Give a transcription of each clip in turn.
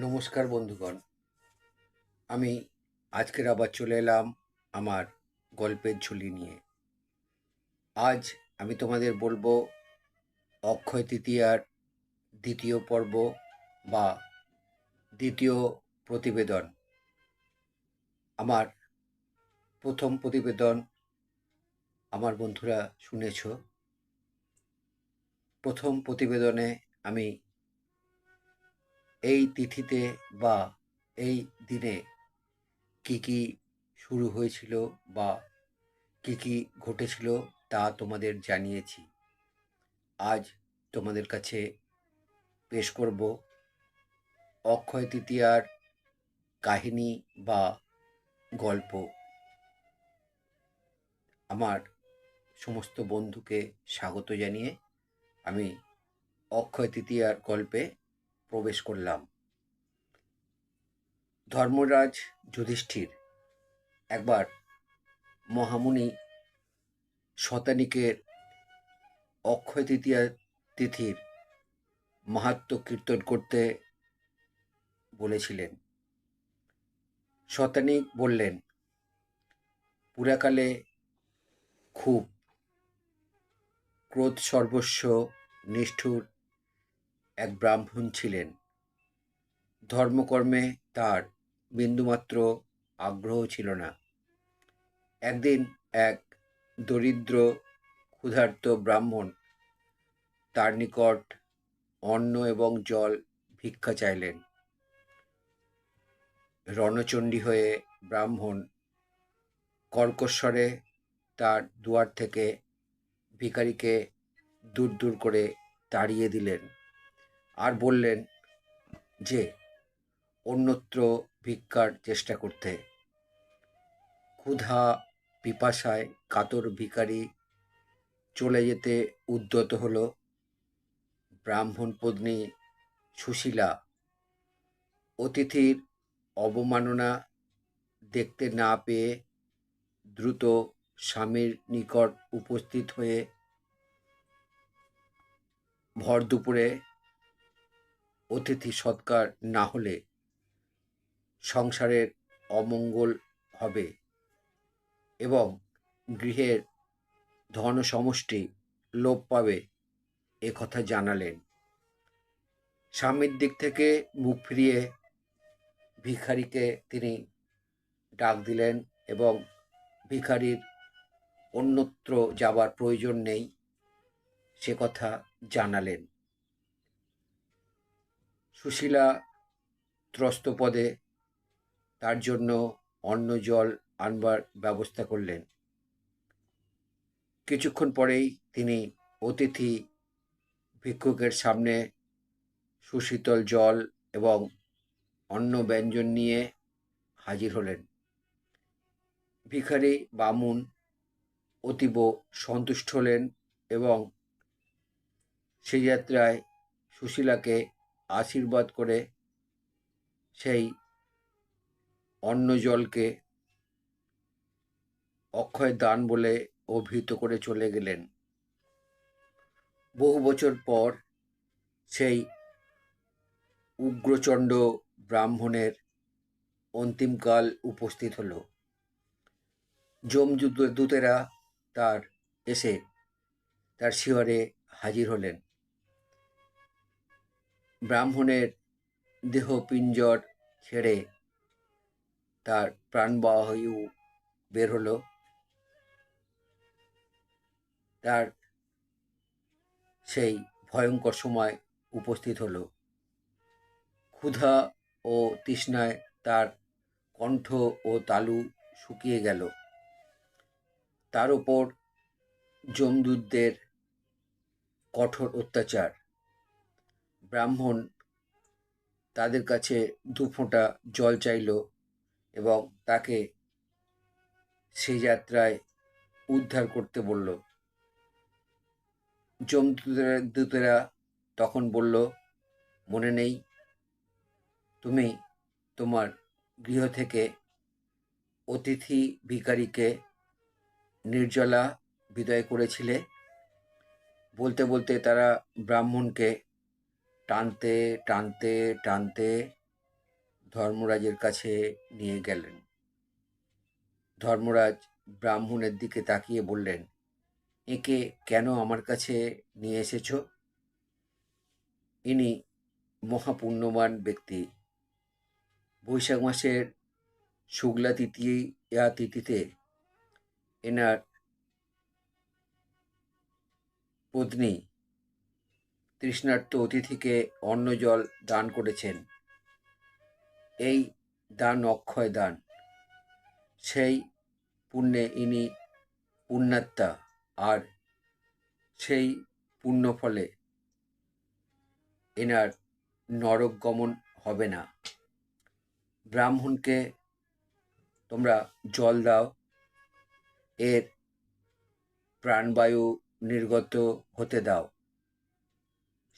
নমস্কার বন্ধুগণ। আমি আজকের আবার চলে এলাম আমার গল্পের ঝুলি নিয়ে। আজ আমি তোমাদের বলব অক্ষয় তৃতীয়ার দ্বিতীয় পর্ব বা দ্বিতীয় প্রতিবেদন। আমার প্রথম প্রতিবেদন আমার বন্ধুরা শুনেছ। প্রথম প্রতিবেদনে আমি এই তিথিতে বা এই দিনে কি কি শুরু হয়েছিল বা কি কি ঘটেছিল তা তোমাদের জানিয়েছি। আজ তোমাদের কাছে পেশ করব অক্ষয় তৃতীয়ার কাহিনী বা গল্প। আমার সমস্ত বন্ধুকে স্বাগত জানিয়ে আমি অক্ষয় তৃতীয়ার গল্পে প্রবেশ করলাম। ধর্মরাজ যুধিষ্ঠির একবার মহামুনি শতানিকের অক্ষয় তৃতীয়া তিথির মাহাত্ম কীর্তন করতে বলেছিলেন। শতানিক বললেন, পুরাকালে খুব ক্রোধ সর্বস্ব নিষ্ঠুর এক ব্রাহ্মণ ছিলেন। ধর্মকর্মে তার বিন্দুমাত্র আগ্রহ ছিল না। একদিন এক দরিদ্র, ক্ষুধার্ত ব্রাহ্মণ তার নিকট অন্ন এবং জল ভিক্ষা চাইলেন। রণচণ্ডী হয়ে ব্রাহ্মণ কর্কশ্বরে তার দুয়ার থেকে ভিখারিকে দূর দূর করে তাড়িয়ে দিলেন। আর বললেন, যে, অন্যত্র ভিক্ষার চেষ্টা করতে। ক্ষুধা, পিপাসায় কাতর ভিখারি চলে যেতে উদ্যত হল। ব্রাহ্মণ পত্নী সুশীলা অতিথির অবমাননা দেখতে না পেয়ে দ্রুত স্বামীর নিকট উপস্থিত হয়ে ভর দুপুরে অতিথি সৎকার না হলে সংসারের অমঙ্গল হবে এবং গৃহের ধন সমষ্টি লোপ পাবে, এ কথা জানালেন। স্বামীর দিক থেকে মুখ ফিরিয়ে ভিখারিকে তিনি ডাক দিলেন এবং ভিখারির অন্যত্র যাবার প্রয়োজন নেই, সে কথা জানালেন। সুশীলা ত্রস্তপদে তার জন্য অন্ন, জল আনবার ব্যবস্থা করলেন। কিছুক্ষণ পরেই তিনি অতিথি ভিক্ষুকের সামনে সুশীতল জল এবং অন্ন ব্যঞ্জন নিয়ে হাজির হলেন। ভিখারি বামুন অতীব সন্তুষ্ট হলেন এবং সেই যাত্রায় সুশীলাকে আশীর্বাদ করে সেই অন্ন জলকে অক্ষয় দান বলে অভিহিত করে চলে গেলেন। বহু বছর পর সেই উগ্রচণ্ড ব্রাহ্মণের অন্তিমকাল উপস্থিত হল। দূতেরা তার এসে তার শিহরে হাজির হলেন। ব্রাহ্মণের দেহ পিঞ্জর ছেড়ে তার প্রাণবায়ু বের হলো। তার সেই ভয়ঙ্কর সময় উপস্থিত হলো। ক্ষুধা ও তৃষ্ণায় তার কণ্ঠ ও তালু শুকিয়ে গেল। তার ওপর যমদূতদের কঠোর অত্যাচার। ব্রাহ্মণ তাদের কাছে দু ফোঁটা জল চাইল এবং তাকে সেই যাত্রায় উদ্ধার করতে বলল। যমদূতেরা তখন বলল, মনে নেই, তুমি তোমার গৃহ থেকে অতিথি ভিকারীকে নির্জলা বিদায় করেছিলে? বলতে বলতে তারা ব্রাহ্মণকে টানতে টানতে টানতে ধর্মরাজের কাছে নিয়ে গেলেন। ধর্মরাজ ব্রাহ্মণের দিকে তাকিয়ে বললেন, একে কেন আমার কাছে নিয়ে এসেছ? ইনি মহাপুণ্যবান ব্যক্তি। বৈশাখ মাসের শুক্লা তৃতীয়া তিথিতে এনার পত্নী তৃষ্ণার্ত অতিথিকে অন্ন জল দান করেছেন। এই দান অক্ষয় দান। সেই পুণ্যে ইনি পুণ্যাত্মা আর সেই পুণ্য ফলে এনার নরক গমন হবে না। ব্রাহ্মণকে তোমরা জল দাও। এর প্রাণবায়ু নির্গত হতে দাও।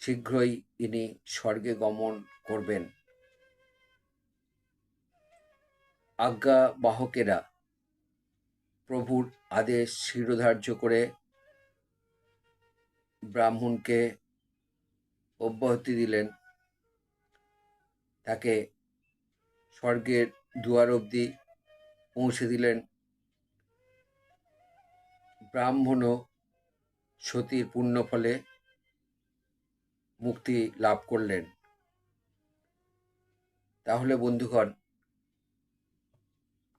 শীঘ্রই ইনি স্বর্গে গমন করবেন। আজ্ঞা বাহকেরা প্রভুর আদেশ শিরোধার্য করে ব্রাহ্মণকে অব্যাহতি দিলেন। তাকে স্বর্গের দুয়ার অবধি পৌঁছে দিলেন। ব্রাহ্মণও সতীর পুণ্য ফলে মুক্তি লাভ করলেন। তাহলে বন্ধুগণ,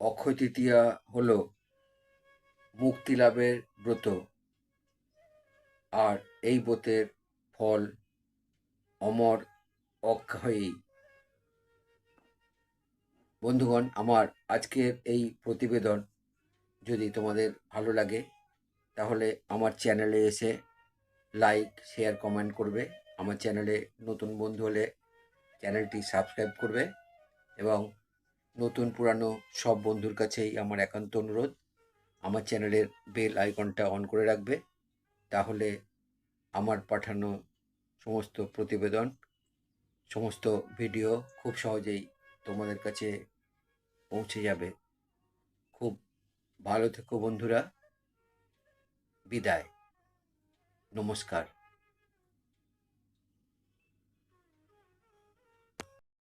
অক্ষয় তৃতীয়া হল মুক্তি লাভের ব্রত। আর এই ব্রতের ফল অমর অক্ষয়ী বন্ধুগণ, আমার আজকের এই প্রতিবেদন যদি তোমাদের ভালো লাগে, তাহলে আমার চ্যানেলে এসে লাইক, শেয়ার, কমেন্ট করবে। আমার চ্যানেলে নতুন বন্ধু হলে চ্যানেলটি সাবস্ক্রাইব করবে এবং নতুন পুরানো সব বন্ধুর কাছেই আমার একান্ত অনুরোধ, আমার চ্যানেলের বেল আইকনটা অন করে রাখবে। তাহলে আমার পাঠানো সমস্ত প্রতিবেদন, সমস্ত ভিডিও খুব সহজেই তোমাদের কাছে পৌঁছে যাবে। খুব ভালো থেকো বন্ধুরা। বিদায়। নমস্কার।